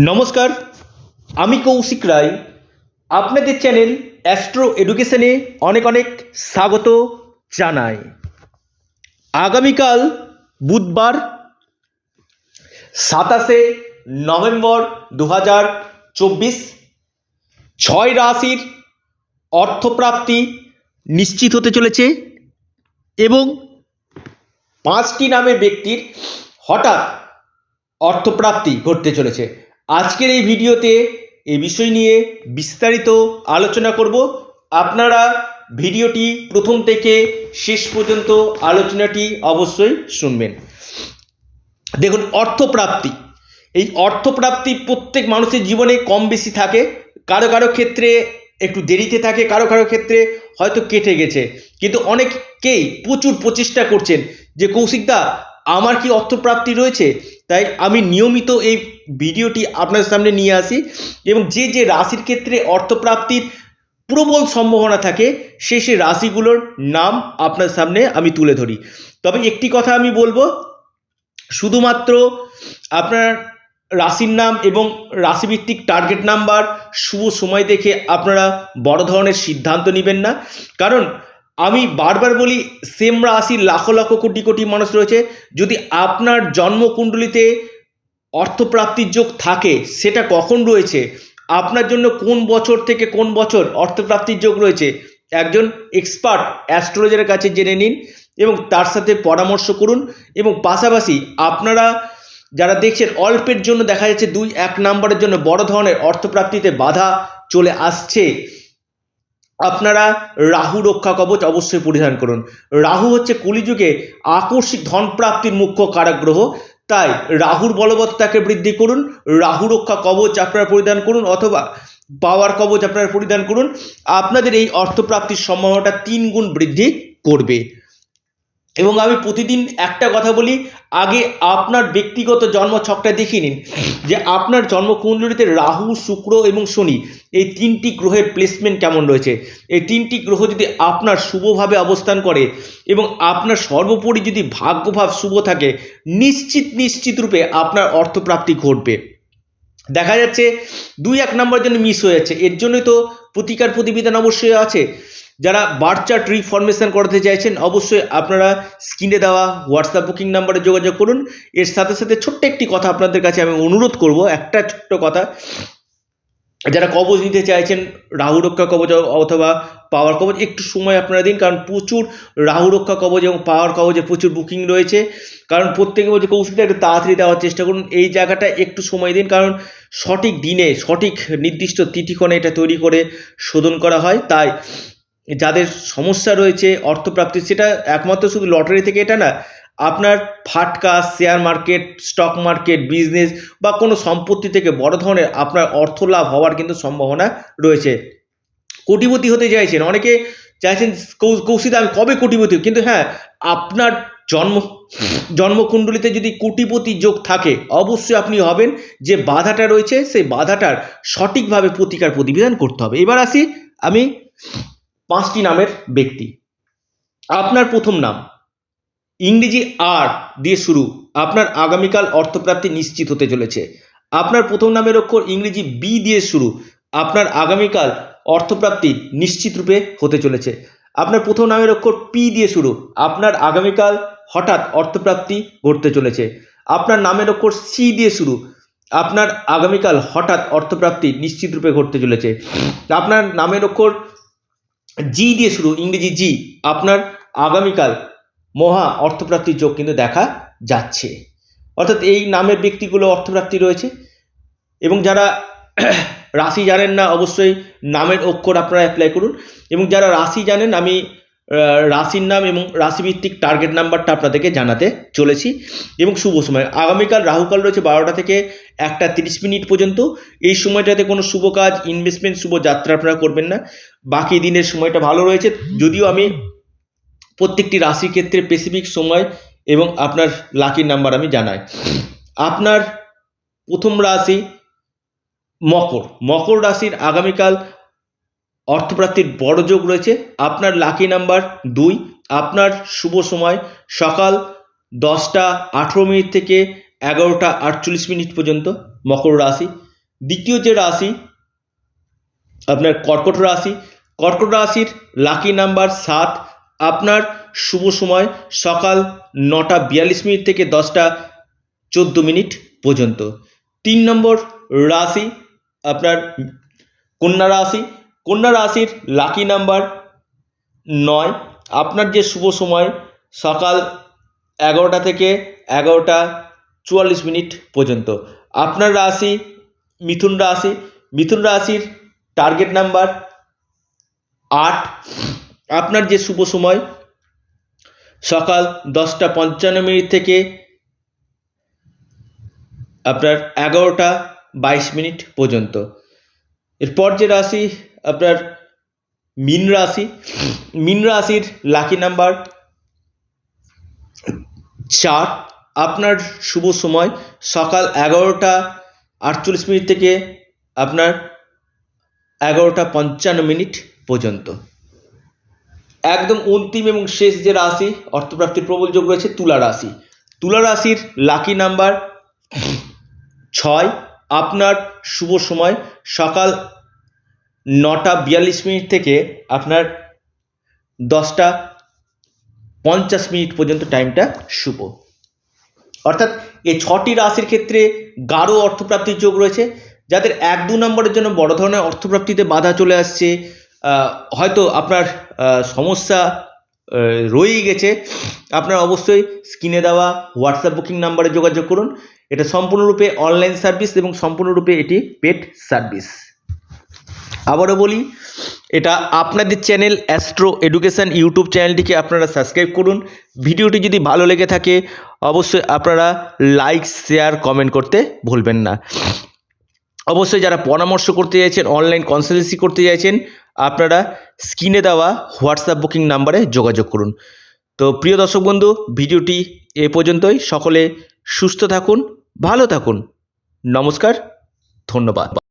নমস্কার, আমি কৌশিক রায়। আপনাদের চ্যানেল অ্যাস্ট্রো এডুকেশনে অনেক অনেক স্বাগত জানাই। আগামীকাল বুধবার, সাতাশে নভেম্বর দু হাজার চব্বিশ, ছয় রাশির অর্থপ্রাপ্তি নিশ্চিত হতে চলেছে এবং পাঁচটি নামের ব্যক্তির হঠাৎ অর্থপ্রাপ্তি ঘটতে চলেছে। আজকের এই ভিডিওতে এই বিষয় নিয়ে বিস্তারিত আলোচনা করব। আপনারা ভিডিওটি প্রথম থেকে শেষ পর্যন্ত আলোচনাটি অবশ্যই শুনবেন। দেখুন, অর্থপ্রাপ্তি। এই অর্থপ্রাপ্তি প্রত্যেক মানুষের জীবনে কম বেশি থাকে। কারও কারও ক্ষেত্রে একটু দেরিতে থাকে, কারও কারও ক্ষেত্রে হয়তো কেটে গেছে। কিন্তু অনেকেই প্রচুর প্রচেষ্টা করছেন যে কৌশিকদা আমার কি অর্থপ্রাপ্তি রয়েছে? তাই আমি নিয়মিত এই ভিডিওটি আপনার সামনে নিয়ে আসি এবং যে যে রাশির ক্ষেত্রে অর্থপ্রাপ্তির প্রবল সম্ভাবনা থাকে সে সে রাশিগুলোর নাম আপনার সামনে আমি তুলে ধরি। তবে একটি কথা আমি বলব, শুধুমাত্র আপনার রাশির নাম এবং রাশিভিত্তিক টার্গেট নাম্বার শুভ সময় দেখে আপনারা বড় ধরনের সিদ্ধান্ত নেবেন না। কারণ আমি বারবার বলি সেম রাশির লাখ লক্ষ কোটি কোটি মানুষ রয়েছে। যদি আপনার জন্মকুণ্ডলিতে অর্থপ্রাপ্তির যোগ থাকে, সেটা কখন রয়েছে? আপনার জন্য কোন বছর থেকে কোন বছর অর্থপ্রাপ্তির যোগ রয়েছে? একজন এক্সপার্ট অ্যাস্ট্রোলজারের কাছে জেনে নিন এবং তার সাথে পরামর্শ করুন এবং পাশাপাশি আপনারা যারা দেখছেন, অল্পের জন্য দেখা যাচ্ছে দুই, এক নম্বরের জন্য বড় ধরনের অর্থপ্রাপ্তিতে বাধা চলে আসছে। আপনারা রাহু রক্ষা কবচ অবশ্যই পরিধান করুন। রাহু হচ্ছে কলিযুগে আকস্মিক ধনপ্রাপ্তির মুখ্য কারক গ্রহ তাই রাহুর বলবত্তাকে বৃদ্ধি করুন, রাহু রক্ষা কবচ আপনার পরিধান করুন অথবা পাওয়ার কবচ আপনার পরিধান করুন। আপনাদের এই অর্থপ্রাপ্তির সম্ভাবনাটা তিন গুণ বৃদ্ধি করবে। এবং আমি প্রতিদিন একটা কথা বলি, আগে আপনার ব্যক্তিগত জন্ম ছকটা দেখিয়ে নিন, যে আপনার জন্মকুণ্ডলিতে রাহু, শুক্র এবং শনি, এই তিনটি গ্রহের প্লেসমেন্ট কেমন রয়েছে? এই তিনটি গ্রহ যদি আপনার শুভভাবে অবস্থান করে এবং আপনার সর্বোপরি যদি ভাগ্যভাব শুভ থাকে, নিশ্চিত নিশ্চিত রূপে আপনার অর্থপ্রাপ্তি ঘটবে। দেখা যাচ্ছে দুই এক নম্বর জন্য মিস হয়ে যাচ্ছে, এর জন্যই তো প্রতিকার প্রতিবিধান অবশ্যই আছে। যারা বার্থ চার্ট রিফরমেশন করাতে চাইছেন, অবশ্যই আপনারা স্ক্রিনে দেওয়া হোয়াটসঅ্যাপ বুকিং নাম্বারে যোগাযোগ করুন। এর সাথে সাথে ছোট্ট একটি কথা আপনাদের কাছে আমি অনুরোধ করব, একটা ছোট্ট কথা। যারা কবচ নিতে চাইছেন, রাহু রক্ষা কবচ অথবা পাওয়ার কবচ, একটু সময় আপনারা দিন, কারণ প্রচুর রাহু রক্ষা কবচ এবং পাওয়ার কবচে প্রচুর বুকিং রয়েছে। কারণ প্রত্যেকে বলছে কৌশলটা একটু তাড়াতাড়ি দেওয়ার চেষ্টা করুন। এই জায়গাটা একটু সময় দিন, কারণ সঠিক দিনে, সঠিক নির্দিষ্ট তিথিক্ষণে এটা তৈরি করে শোধন করা হয়। তাই যাদের সমস্যা রয়েছে, অর্থপ্রাপ্তি, সেটা একমাত্র শুধু লটারি থেকে এটা না, আপনার ফাটকা share market stock market business বা কোনো সম্পত্তি থেকে বড় ধরনের আপনার অর্থ লাভ হওয়ার কিন্তু সম্ভাবনা রয়েছে। কোটিপতি হতে চাইছেন, অনেকে চাইছেন কৌ- কৌশিক, আমি কবে কোটিপতি কিন্তু হ্যাঁ আপনার জন্ম, জন্মকুণ্ডলিতে যদি কোটিপতি যোগ থাকে, অবশ্যই আপনি হবেন যে বাধাটা রয়েছে, সেই বাধাটার সঠিকভাবে প্রতিকার প্রতিবিধান করতে হবে। এবার আসি আমি পাঁচটি নামের ব্যক্তি। আপনার প্রথম নাম। ইংরেজি আর দিয়ে শুরু আপনার আগামীকাল অর্থপ্রাপ্তি নিশ্চিত হতে চলেছে। আপনার প্রথম নামের অক্ষর ইংরেজি বি দিয়ে শুরু আপনার আগামীকাল অর্থপ্রাপ্তি নিশ্চিত রূপে হতে চলেছে। আপনার প্রথম নামের অক্ষর পি দিয়ে শুরু আপনার আগামীকাল হঠাৎ অর্থপ্রাপ্তি ঘটতে চলেছে। আপনার নামের অক্ষর সি দিয়ে শুরু আপনার আগামীকাল হঠাৎ অর্থপ্রাপ্তি নিশ্চিত রূপে ঘটতে চলেছে। আপনার নামের অক্ষর জি দিয়ে শুরু, ইংরেজি জি আপনার আগামীকাল মহা অর্থপ্রাপ্তির যোগ কিন্তু দেখা যাচ্ছে। অর্থাৎ এই নামের ব্যক্তিগুলো অর্থপ্রাপ্তি রয়েছে এবং যারা রাশি জানেন না, অবশ্যই নামের অক্ষর আপনারা অ্যাপ্লাই করুন এবং যারা রাশি জানেন, আমি রাশির নাম এবং রাশিভিত্তিক টার্গেট নাম্বারটা আপনাদেরকে জানাতে চলেছি। এবং শুভ সময়। আগামীকাল রাহুকাল রয়েছে বারোটা থেকে একটা তিরিশ মিনিট পর্যন্ত। এই সময়টাতে কোনো শুভ কাজ ইনভেস্টমেন্ট শুভ যাত্রা আপনারা করবেন না। বাকি দিনের সময়টা ভালো রয়েছে। যদিও আমি প্রত্যেকটি রাশির ক্ষেত্রে স্পেসিফিক সময় এবং আপনার লাকির নাম্বার আমি জানাই। আপনার প্রথম রাশি মকর। মকর রাশির আগামীকাল অর্থপ্রাপ্তির বড় যোগ রয়েছে। আপনার লাকি নাম্বার দুই। আপনার শুভ সময় সকাল দশটা আঠেরো মিনিট থেকে এগারোটা আটচল্লিশ মিনিট পর্যন্ত মকর রাশি। দ্বিতীয় যে রাশি, আপনার কর্কট রাশি। কর্কট রাশির লাকি নাম্বার সাত। আপনার শুভ সময় সকাল নটা বিয়াল্লিশ মিনিট থেকে দশটা চোদ্দ মিনিট পর্যন্ত। তিন নম্বর রাশি, আপনার কন্যা রাশি। কন্যা রাশির লাকি নাম্বার নয়। আপনার যে শুভ সময়, সকাল এগারোটা থেকে এগারোটা চুয়াল্লিশ মিনিট পর্যন্ত। আপনার রাশি মিথুন রাশি। মিথুন রাশির টার্গেট নাম্বার আট। আপনার যে শুভ সময়, সকাল দশটা পঞ্চান্ন মিনিট থেকে আপনার এগারোটা বাইশ মিনিট পর্যন্ত। এরপর যে রাশি আপনার মীন রাশি, মীন রাশির লাকি নাম্বার চার। আপনার শুভ সময়, সকাল এগারোটা আটচল্লিশ মিনিট থেকে আপনার এগারোটা পঞ্চান্ন মিনিট পর্যন্ত। একদম অন্তিম এবং শেষ যে রাশি, অর্থপ্রাপ্তির প্রবল যোগ রয়েছে তুলা রাশি। তুলা রাশির লাকি নাম্বার ছয়। আপনার শুভ সময়, সকাল নটা বিয়াল্লিশ মিনিট থেকে আপনার দশটা পঞ্চাশ মিনিট পর্যন্ত টাইমটা শুভ। অর্থাৎ এই ছটি রাশির ক্ষেত্রে গাঢ় অর্থপ্রাপ্তির যোগ রয়েছে। যাদের এক দু নম্বরের জন্য বড় ধরনের অর্থপ্রাপ্তিতে বাধা চলে আসছে হয়তো আপনার সমস্যা রয়েই গেছে, আপনার অবশ্যই স্ক্রিনে দেওয়া হোয়াটসঅ্যাপ বুকিং নাম্বারে যোগাযোগ করুন। এটা সম্পূর্ণরূপে অনলাইন সার্ভিস এবং সম্পূর্ণরূপে এটি পেড সার্ভিস। আবারও বলি, এটা আপনাদের চ্যানেল অ্যাস্ট্রো এডুকেশন ইউটিউব চ্যানেলটিকে আপনারা সাবস্ক্রাইব করুন। ভিডিওটি যদি ভালো লেগে থাকে, অবশ্যই আপনারা লাইক, শেয়ার, কমেন্ট করতে ভুলবেন না। অবশ্যই যারা পরামর্শ করতে চাইছেন, অনলাইন কনসালটেন্সি করতে চাইছেন, আপনারা স্ক্রিনে দেওয়া হোয়াটসঅ্যাপ বুকিং নাম্বারে যোগাযোগ করুন। তো প্রিয় দর্শক বন্ধু, ভিডিওটি এ পর্যন্তই। সকলে সুস্থ থাকুন, ভালো থাকুন। নমস্কার, ধন্যবাদ।